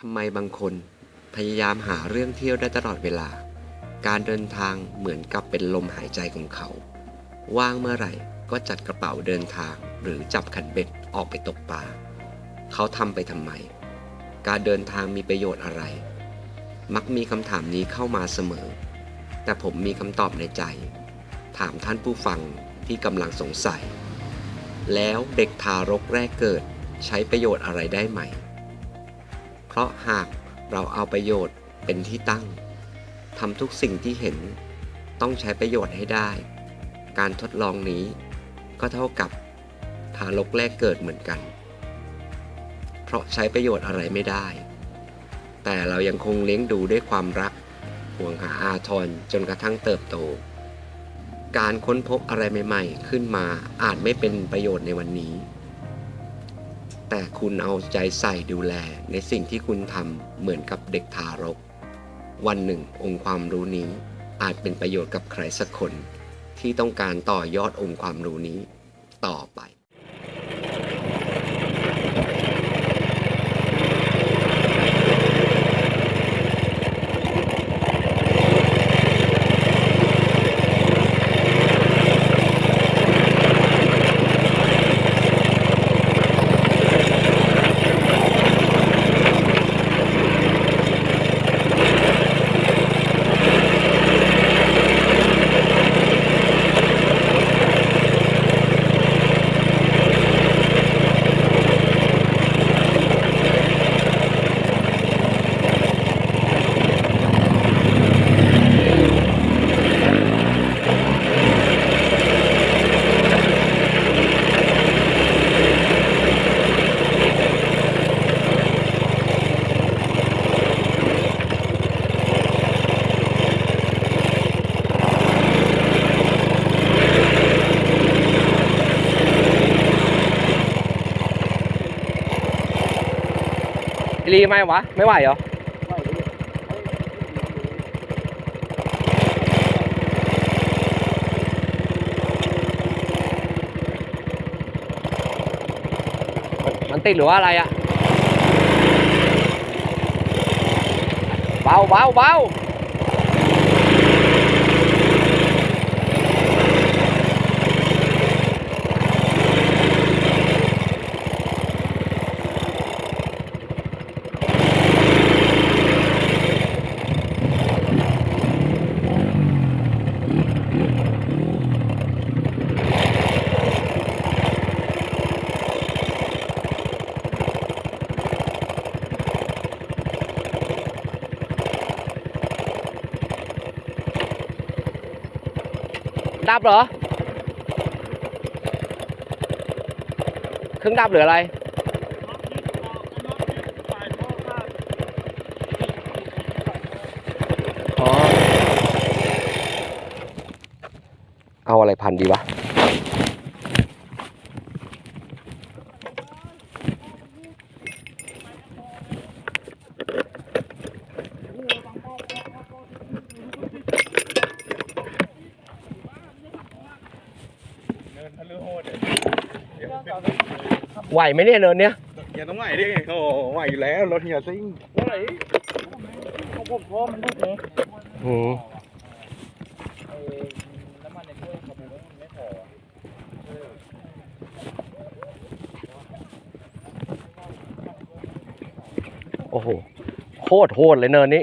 ทำไมบางคนพยายามหาเรื่องเที่ยวได้ตลอดเวลา การเดินทางเหมือนกับเป็นลมหายใจของเขา ว่างเมื่อไหร่ก็จัดกระเป๋าเดินทางหรือจับขันเบ็ดออกไปตกปลา เขาทำไปทำไม การเดินทางมีประโยชน์อะไร มักมีคำถามนี้เข้ามาเสมอ แต่ผมมีคำตอบในใจ ถามท่านผู้ฟังที่กำลังสงสัย แล้วเด็กทารกแรกเกิดใช้ประโยชน์อะไรได้ไหม ราะหากเราเอาประโยชน์เป็นที่ตั้งทำทุกสิ่งที่เห็นต้องใช้ประโยชน์ให้ได้ การทดลองนี้ก็เท่ากับทารกแรกเกิดเหมือนกัน เพราะใช้ประโยชน์อะไรไม่ได้ แต่เรายังคงเลี้ยงดูด้วยความรักห่วงหาอาทรจนกระทั่งเติบโต การค้นพบอะไรใหม่ ๆ ขึ้นมาอาจไม่เป็นประโยชน์ในวันนี้ แต่คุณเอาใจใส่ดูแลในสิ่งที่คุณทำเหมือนกับเด็กทารก วันหนึ่ง องค์ความรู้นี้อาจเป็นประโยชน์กับใครสักคน ที่ต้องการต่อยอดองค์ความรู้นี้ต่อไป ไหมวะ ไม่ไหวเหรอมันติดหรือว่าอะไรอะเบาเบาเบา ดับเหรอ เครื่องดับหรืออะไรอ๋อเอาอะไรพันดีวะ ไหวไหมเนี่ยเนินเนี้ยอย่าต้องไหวดิโอ้ไหวอยู่แล้วรถเฮียซิ่งไหวของผมพอมันพูดเลยอืมน้ำมันในเครื่องคาร์บูมันไม่พอโอ้โหโคตรโหดเลยเนินนี้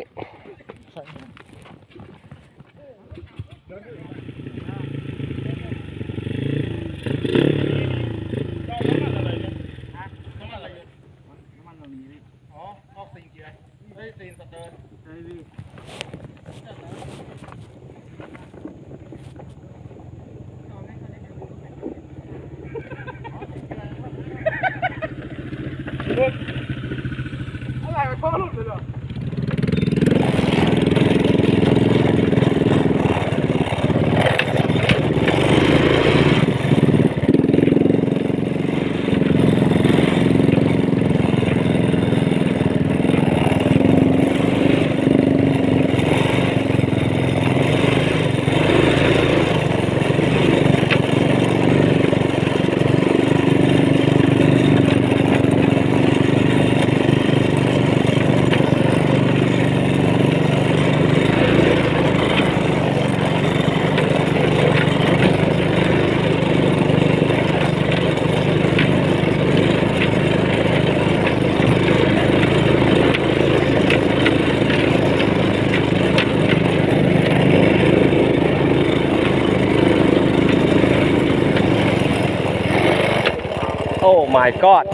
my god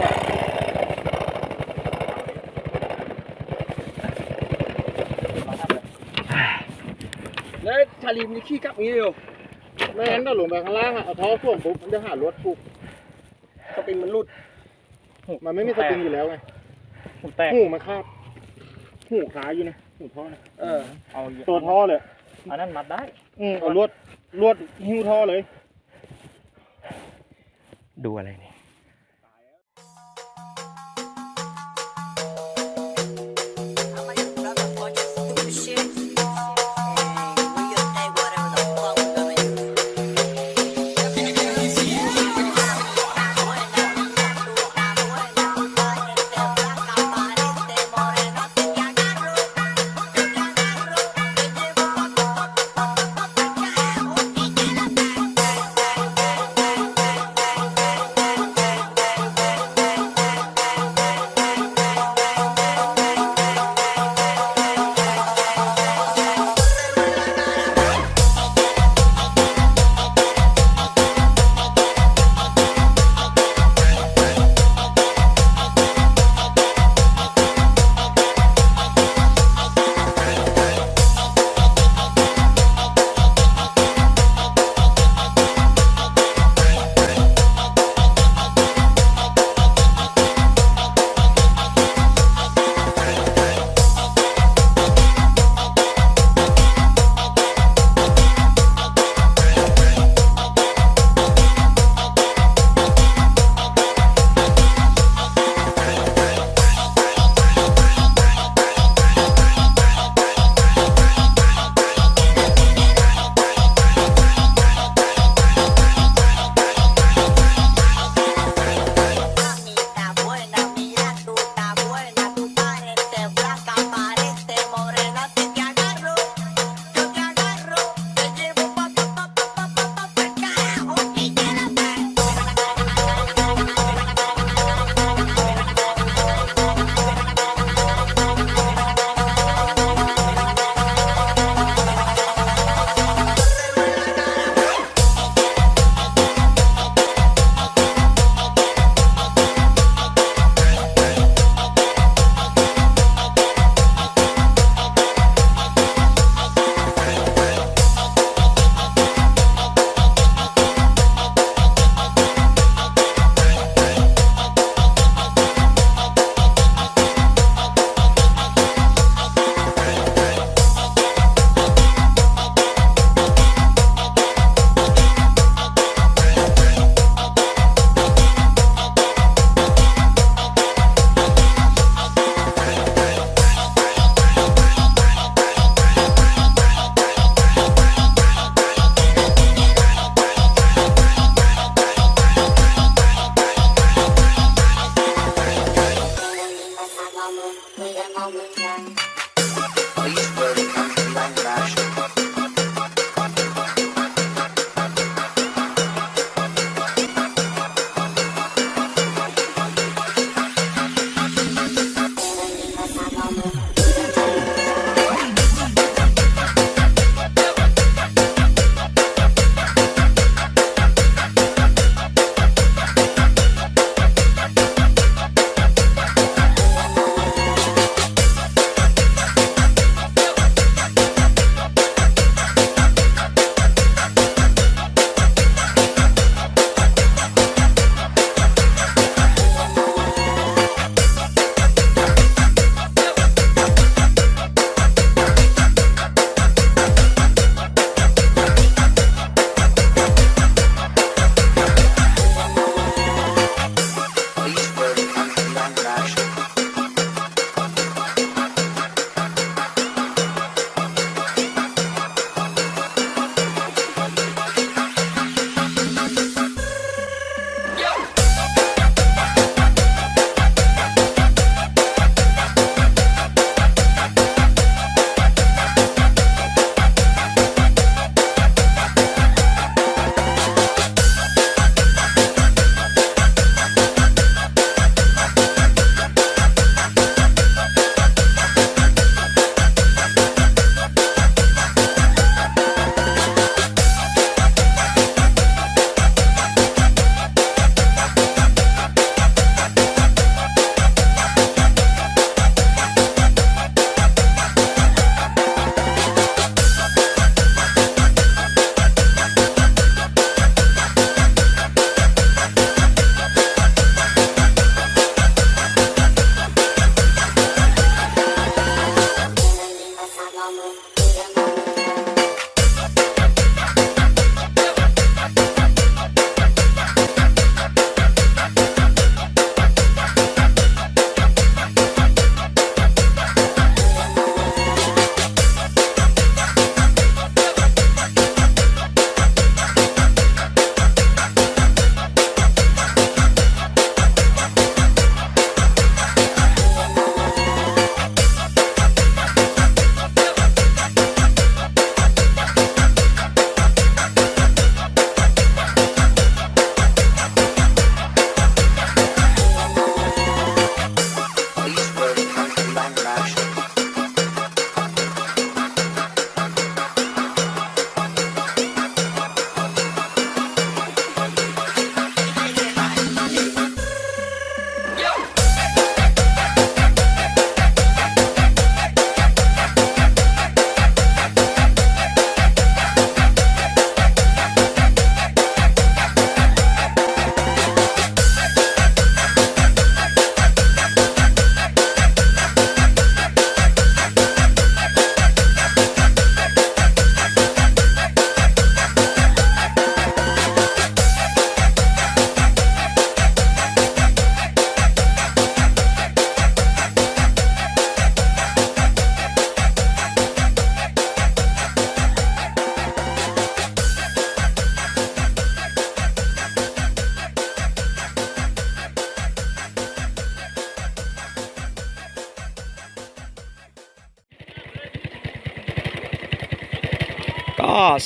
แล้วชาลีมีขี้กลับนี้อยู่ไม่งั้นถ้าลงไปข้างล่างอะเอาท่อพ่วงปุ๊บมันจะหารถปุ๊บสปริงมันหลุด มันไม่มีสปริงอยู่แล้วไงหูแตกหูมันคาดหูขาอยู่นะหูท่อนะเออเอาตัวท่อเลยอันนั้นมัดได้อืมเอาลวดลวดหิ้วท่อเลย ดูอะไรนี่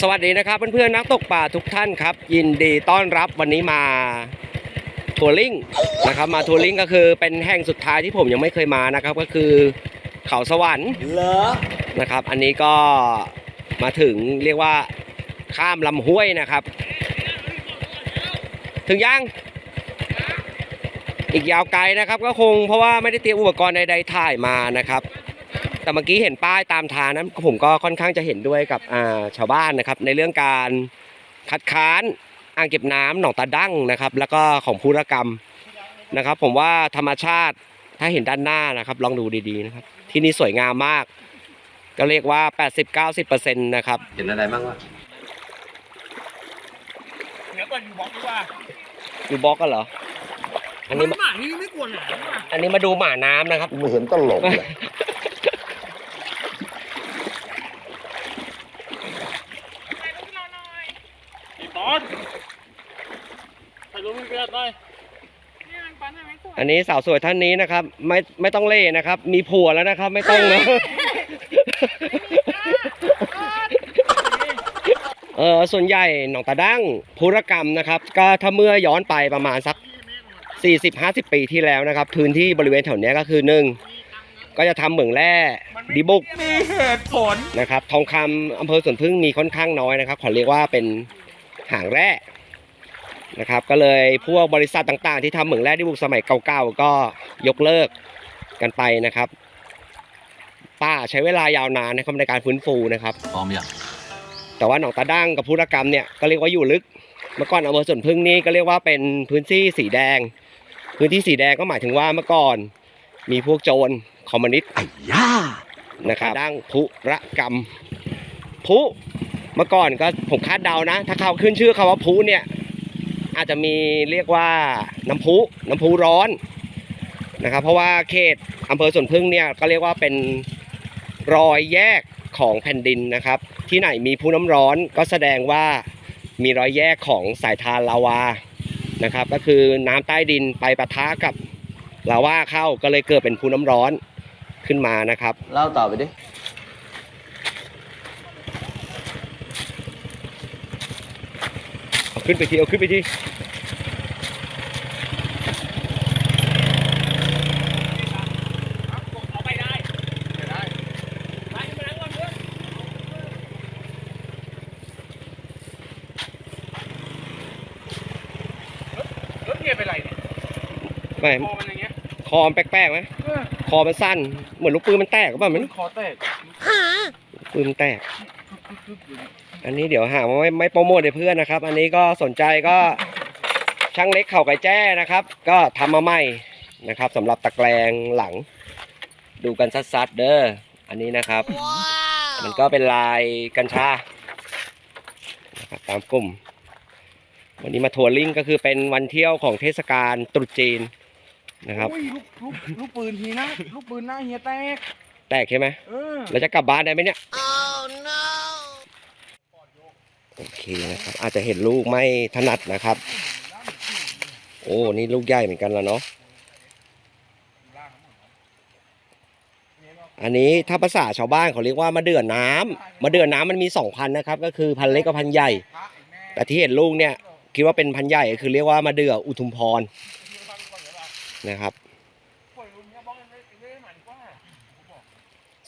สวัสดีนะครับเพื่อนๆนักตกปลาทุกท่านครับ ยินดีต้อนรับวันนี้มาทัวริงนะครับมาทัวริงก็คือเป็นแห่งสุดท้ายที่ผมยังไม่เคยมานะครับก็คือเขาสวรรค์เหรอนะครับ อันนี้ก็มาถึงเรียกว่าข้ามลำห้วยนะครับ ถึงยังอีกยาวไกลนะครับ ก็คงเพราะว่าไม่ได้เตรียมอุปกรณ์ใดๆถ่ายมานะครับ แต่เมื่อกี้เห็นป้ายตามทางนั้นผมก็ค่อนข้างจะเห็นด้วยกับอ่าชาวบ้านนะครับ ในเรื่องการคัดค้านอ่างเก็บน้ำหนองตาดั้งนะครับ แล้วก็ของภูรกรรมนะครับ ผมว่าธรรมชาติถ้าเห็นด้านหน้านะครับ ลองดูดีๆนะครับ ที่นี่สวยงามมาก ก็เรียกว่า 80-90%นะครับ เห็นอะไรบ้างวะเดี๋ยวก่อนอยู่บล็อกดีกว่าอยู่บล็อกกันเหรออันนี้มาหมานี่ไม่กลัวหนาดีกว่าอันนี้มาดูหมาน้ำนะครับไม่เห็นตลกเลย พี่ตอนถ่ายรูปให้เพื่อนหน่อย อั นนี้สาวสวยท่านนี้นะครับ ไม่ไม่ต้องเล่นะครับ มีผัวแล้วนะครับ ไม่ต้องนะเออส่วนใหญ่หนองตาดั้งภูรกรรมนะครับ ก็ถ้าเมื่อย้อนไปประมาณสัก 40-50 ปีที่แล้วนะครับ พื้นที่บริเวณแถวเนี้ยก็คือหนึ่งก็จะทำเหมืองแร่ดิบุกมีเหตุผลนะครับ ทองคำอำเภอสวนพึ่งมีค่อนข้างน้อยนะครับ ขอเรียกว่าเป็นหางแร่ นะครับก็เลยพวกบริษัทต่างๆ ที่ทำเหมืองแร่ดิบุกสมัยเก่าๆก็ยกเลิกกันไปนะครับ ป้าใช้เวลายาวนานนะครับในการฟื้นฟูนะครับพร้อมยังแต่ว่าหนองตาดั้งกับพุรกรรมเนี่ยก็เรียกว่าอยู่ลึก เมื่อก่อนอำเภอสวนพึ่งนี่ก็เรียกว่าเป็นพื้นที่สีแดง พื้นที่สีแดงก็หมายถึงว่าเมื่อก่อน มีพวกโจรคอมมิวนิสต์ย่านะครับดั้งพุรกรรมพุเมื่อก่อนก็ผมคาดเดานะ ถ้าเขาขึ้นชื่อคาว่าพุเนี่ย อาจจะมีเรียกว่าน้ำพุน้ำพุร้อนนะครับ เพราะว่าเขตอำเภอสวนพึ่งเนี่ยก็เรียกว่าเป็นรอยแยกของแผ่นดินนะครับ ที่ไหนมีพุน้ำร้อนก็แสดงว่ามีรอยแยกของสายทานลาวานะครับ ก็คือน้ำใต้ดินไปปะทะกับลาวาเข้าก็เลยเกิดเป็นพุน้ำร้อนขึ้นมานะครับ เล่าต่อไปดิ เอา ขึ้นไปที เอาขึ้นไปทีเอาไปไปขึ้นมานั่งก่อนเพื่อนรถเกียร์เป็นไรเนี่ยไม่คอมันอย่างเงี้ยคอมันแปลกๆไหมคอมันสั้น เหมือนลูกปืนมันแตกก็ป่ะมันคอแตกปืนมันแตก อันนี้เดี๋ยวหาว่าไม่ไม่โปรโมทให้เพื่อนนะครับ อันนี้ก็สนใจก็ช่างเล็กเข่าไก่แจ้นะครับ ก็ทำมาใหม่นะครับสำหรับตะแกรงหลัง ดูกันซัดๆเด้ออันนี้นะครับ มันก็เป็นลายกัญชานะครับตามกลุ่ม วันนี้มาทัวริงก็คือเป็นวันเที่ยวของเทศกาลตรุษจีนนะครับอุ้ยลูกลูกลูกปืนทีนะลูกปืนหน้าเฮียแตกแตกใช่ไหมเออเราจะกลับบ้านได้ไหมเนี่ย Oh no! โอเคนะครับ อาจจะเห็นลูกไม่ถนัดนะครับ โอ้นี่ลูกใหญ่เหมือนกันแล้วเนาะอันนี้ถ้าภาษาชาวบ้านเขาเรียกว่ามาเดือน้ำมาเดือน้ำมันมีสองพันนะครับ ก็คือพันเล็กกับพันใหญ่ แต่ที่เห็นลูกเนี่ย คิดว่าเป็นพันใหญ่ก็คือเรียกว่ามาเดืออุทุมพรนะครับ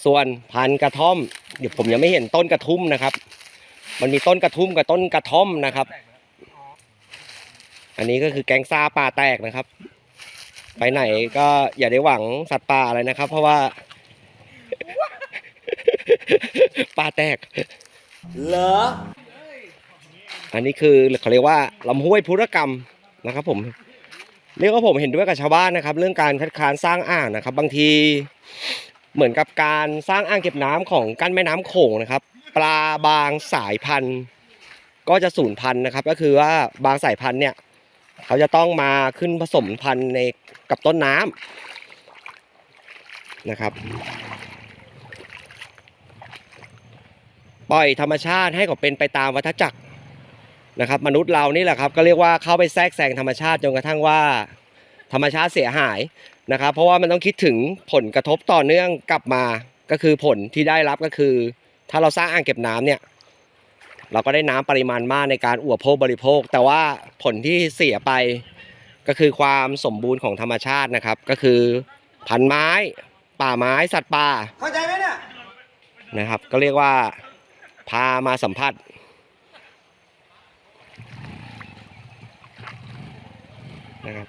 ส่วนพันกระท่อม เดี๋ยวผมยังไม่เห็นต้นกระทุ่มนะครับ มันมีต้นกระทุ่มกับต้นกระท่อมนะครับ อันนี้ก็คือแกงซาป่าแตกนะครับ ไปไหนก็อย่าได้หวังสัตว์ป่าอะไรนะครับ เพราะว่าป่าแตก เหรอ อันนี้คือเขาเรียกว่าลำห้วยพุรกรรมนะครับ ผม เรียกว่าผมเห็นด้วยกับชาวบ้านนะครับ เรื่องการคัดค้านสร้างอ่างนะครับ บางทีเหมือนกับการสร้างอ่างเก็บน้ำของกั้นแม่น้ำโขงนะครับ ปลาบางสายพันธุ์ ก็จะสูญพันธุ์นะครับ ก็คือว่าบางสายพันธุ์เนี่ยเขาจะต้องมาขึ้นผสมพันธุ์ในกับต้นน้ำนะครับ ปล่อยธรรมชาติให้เขาเป็นไปตามวัฏจักรนะครับ มนุษย์เรานี่แหละครับ ก็เรียกว่าเข้าไปแทรกแซงธรรมชาติจนกระทั่งว่า ธรรมชาติเสียหายนะครับ เพราะว่ามันต้องคิดถึงผลกระทบต่อเนื่องกลับมาก็คือผลที่ได้รับก็คือ ถ้าเราสร้างอ่างเก็บน้ำเนี่ย เราก็ได้น้ำปริมาณมากในการอุปโภคบริโภค แต่ว่าผลที่เสียไปก็คือความสมบูรณ์ของธรรมชาตินะครับ ก็คือพันไม้ ป่าไม้สัตว์ป่าเข้าใจไหมเนี่ยนะครับ ก็เรียกว่าพามาสัมผัสนะครับ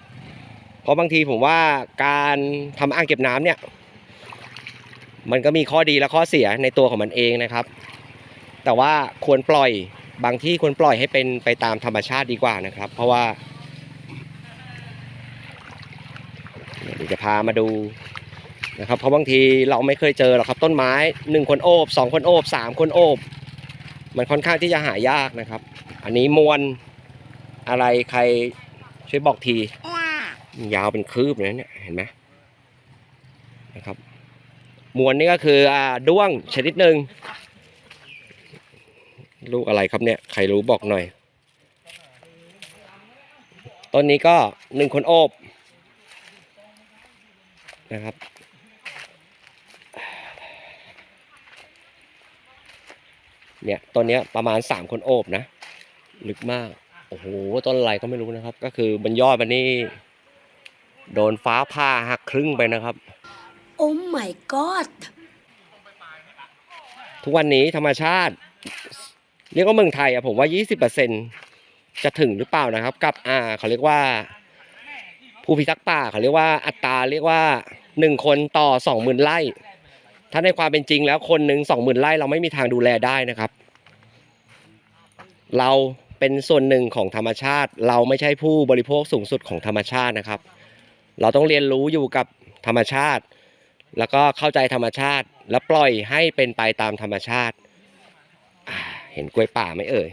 เพราะบางทีผมว่าการทำอ่างเก็บน้ำเนี่ย มันก็มีข้อดีและข้อเสียในตัวของมันเองนะครับ แต่ว่าควรปล่อยบางที่ควรปล่อยให้เป็นไปตามธรรมชาติดีกว่านะครับ เพราะว่าเดี๋ยวจะพามาดูนะครับเพราะบางทีเราไม่เคยเจอหรอกครับต้นไม้หนึ่งคนโอบสองคนโอบสามคนโอบ มันค่อนข้างที่จะหายากนะครับ อันนี้มวลอะไรใครช่วยบอกที ยาวเป็นคืบเลยเนี่ยเห็นไหมนะครับ มวลนี่ก็คืออ่าด้วงชนิดหนึ่งลูกอะไรครับเนี่ยใครรู้บอกหน่อยต้นนี้ก็หนึ่งคนโอบนะครับเนี่ยต้นนี้ประมาณสามคนโอบนะ ลึกมาก โอ้โหต้นอะไรก็ไม่รู้นะครับ ก็คือบนยอดมันนี่โดนฟ้าผ่าหักครึ่งไปนะครับ Oh my god ทุกวันนี้ธรรมชาติ เรียกว่าเมืองไทยอะผมว่า 20%จะถึงหรือเปล่านะครับ กับอ่าเขาเรียกว่าผู้พิทักษ์ป่าเขาเรียกว่าอัตราเรียกว่าหนึ่งคนต่อสองหมื่นไร่ถ้าในความเป็นจริงแล้วคนหนึ่งสองหมื่นไร่เราไม่มีทางดูแลได้นะครับ เราเป็นส่วนหนึ่งของธรรมชาติ เราไม่ใช่ผู้บริโภคสูงสุดของธรรมชาตินะครับ เราต้องเรียนรู้อยู่กับธรรมชาติ แล้วก็เข้าใจธรรมชาติ แล้วปล่อยให้เป็นไปตามธรรมชาติ เห็นกล้วยป่าไหมเอ่ย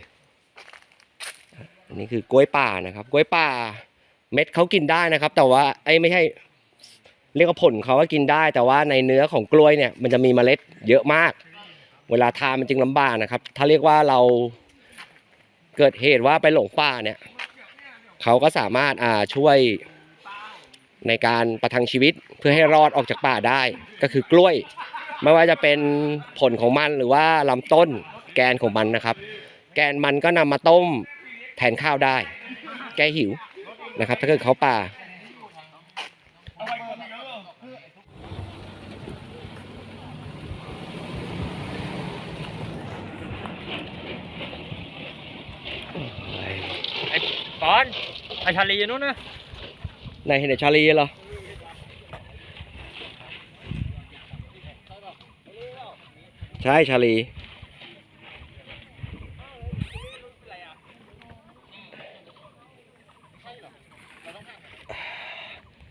อันนี้คือกล้วยป่านะครับกล้วยป่า เม็ดเขากินได้นะครับ แต่ว่าไอ้ไม่ใช่เรียกว่าผลเขาก็กินได้ แต่ว่าในเนื้อของกล้วยเนี่ยมันจะมีเมล็ดเยอะมาก เวลาทานมันจึงลำบากนะครับ ถ้าเรียกว่าเราเกิดเหตุว่าไปหลงป่าเนี่ยเขาก็สามารถอ่าช่วย ในการประทังชีวิตเพื่อให้รอดออกจากป่าได้ ก็คือกล้วย ไม่ว่าจะเป็นผลของมันหรือว่าลำต้นแกนของมันนะครับ แกนมันก็นำมาต้มแทนข้าวได้ แก้หิวนะครับ ถ้าเกิดเขาป่าตอนไอชาลีนู้นนะ ในเห็นแต่ชาลีเหรอใช่ชาลี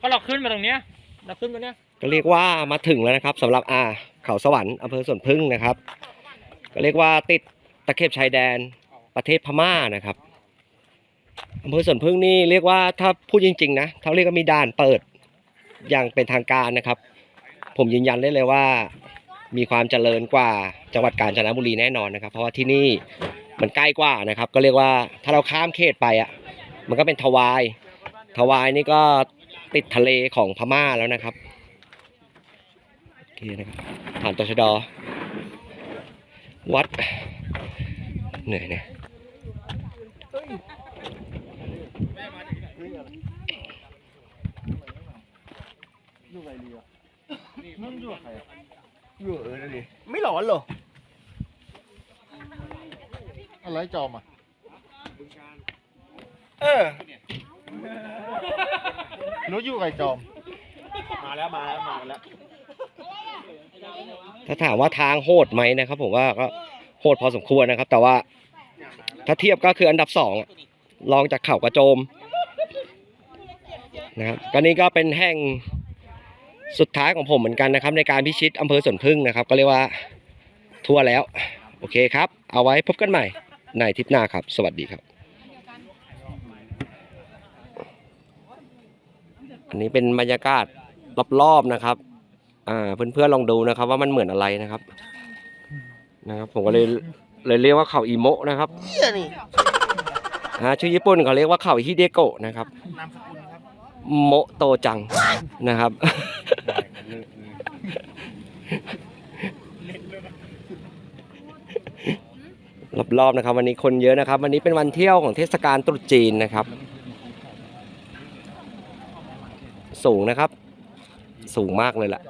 ก็เราขึ้นมาตรงเนี้ยเราขึ้นมาเนี้ยก็เรียกว่ามาถึงแล้วนะครับสำหรับอ่าเขาสวรรค์อำเภอสวนพึ่งนะครับ ก็เรียกว่าติดตะเข็บชายแดนประเทศพม่านะครับ อำเภอสวนพึ่งนี่เรียกว่าถ้าพูดจริง ๆ นะเขาเรียกว่ามีด่านเปิดอย่างเป็นทางการนะครับ ผมยืนยันได้เลยว่า มีความเจริญกว่าจังหวัดกาญจนบุรีแน่นอนนะครับ เพราะว่าที่นี่มันใกล้กว่านะครับ ก็เรียกว่าถ้าเราข้ามเขตไปอะ มันก็เป็นทวาย ทวายนี่ก็ติดทะเลของพม่าแล้วนะครับโอเคนะครับผ่านตชดวัดเหนื่อยเนี่ย ไม่หลอนเหรอ อะไรจอมอะเออรู้อยู่ไก่จอม มาแล้วมาแล้วมาแล้วถ้าถามว่าทางโหดไหมนะครับ ผมว่าก็โหดพอสมควรนะครับ แต่ว่าถ้าเทียบก็คืออันดับสองอะรองจากเขากระโจมนะครับก็นี่ก็เป็นแห่ง สุดท้ายของผมเหมือนกันนะครับ ในการพิชิตอำเภอสวนพึ่งนะครับ ก็เรียกว่าทั่วแล้ว โอเคครับ เอาไว้พบกันใหม่ในทริปหน้าครับ สวัสดีครับ อันนี้เป็นบรรยากาศรอบๆนะครับ อ่าเพื่อนๆลองดูนะครับ ว่ามันเหมือนอะไรนะครับ นะครับ ผมก็เลยเลยเรียกว่าเขาอีโมะนะครับเฮียนี่ฮะชื่อญี่ปุ่นเขาเรียกว่าเขาฮิเดโกะนะครับ นามสกุลครับ โมโตจังนะครับรรอบนะครับ วันนี้คนเยอะนะครับ วันนี้เป็นวันเที่ยวของเทศกาลตรุษจีนนะครับ สูงนะครับ สูงมากเลยแหละ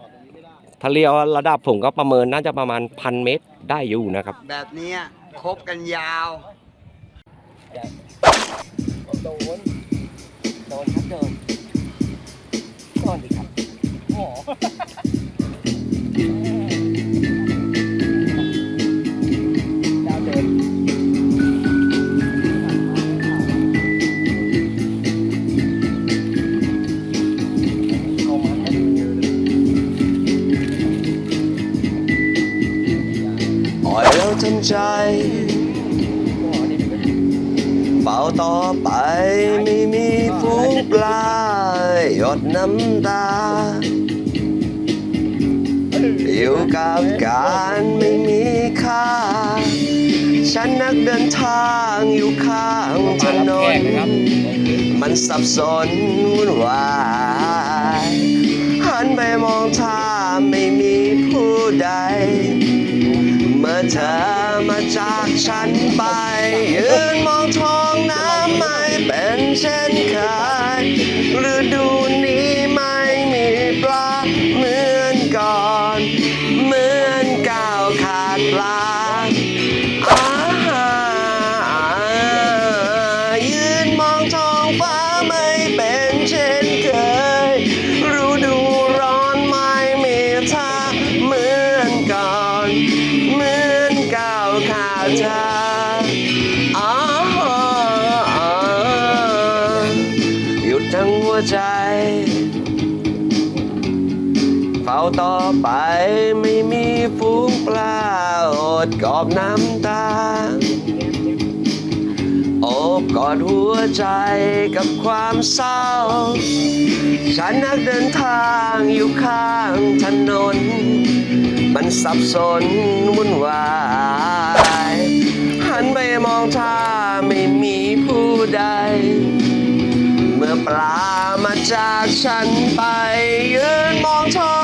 ถ้าเรียกว่าระดับผมก็ประเมินน่าจะประมาณพันเมตรได้อยู่นะครับ แบบเนี้ยคบกันยาวโดนโดนครับโดนโดนดิครับ โอ้ดาวเดินอ่อยแล้วทำใจเฝ้าต่อไปไม่มีฟูงปลาหยดน้ำตา อยู่กับการไม่มีค่า ฉันนักเดินทางอยู่ข้างถนน มันสับสนวุ่นวายหันไปมองทางไม่มีผู้ใด เมื่อเธอมาจากฉันไป ยืนมองท้องน้ำไม่เป็นเช่นเคยฤดูนี้ น้ำตาโอบกอดหัวใจกับความเศร้า ฉันนักเดินทางอยู่ข้างถนน มันสับสนวุ่นวาย หันไปมองท่าไม่มีผู้ใด เมื่อปลามาจากฉันไปยืนมองท้อ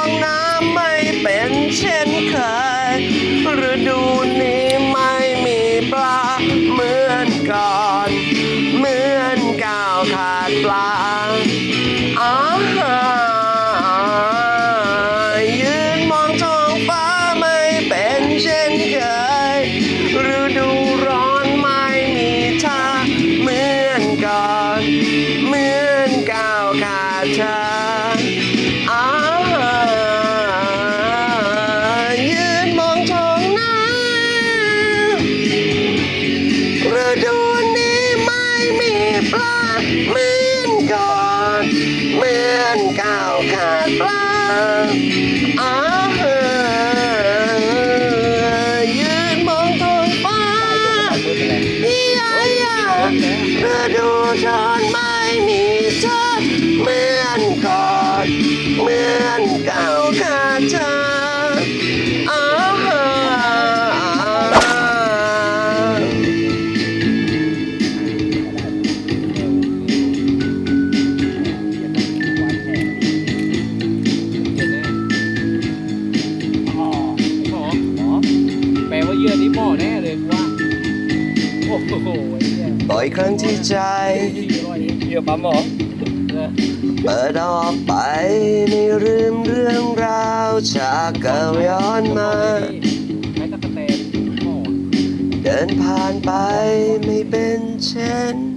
ดูร้อนไม่มีเธอเหมือนก่อนเหมือน ใจที่อร่อยเยื่อปั๊มหมอเออเปิดออกไปไม่ลืมเรื่องราวจากเก่าย้อนมาใช้ตะกะแตนหม้อเดินผ่านไปไม่เป็นเช่น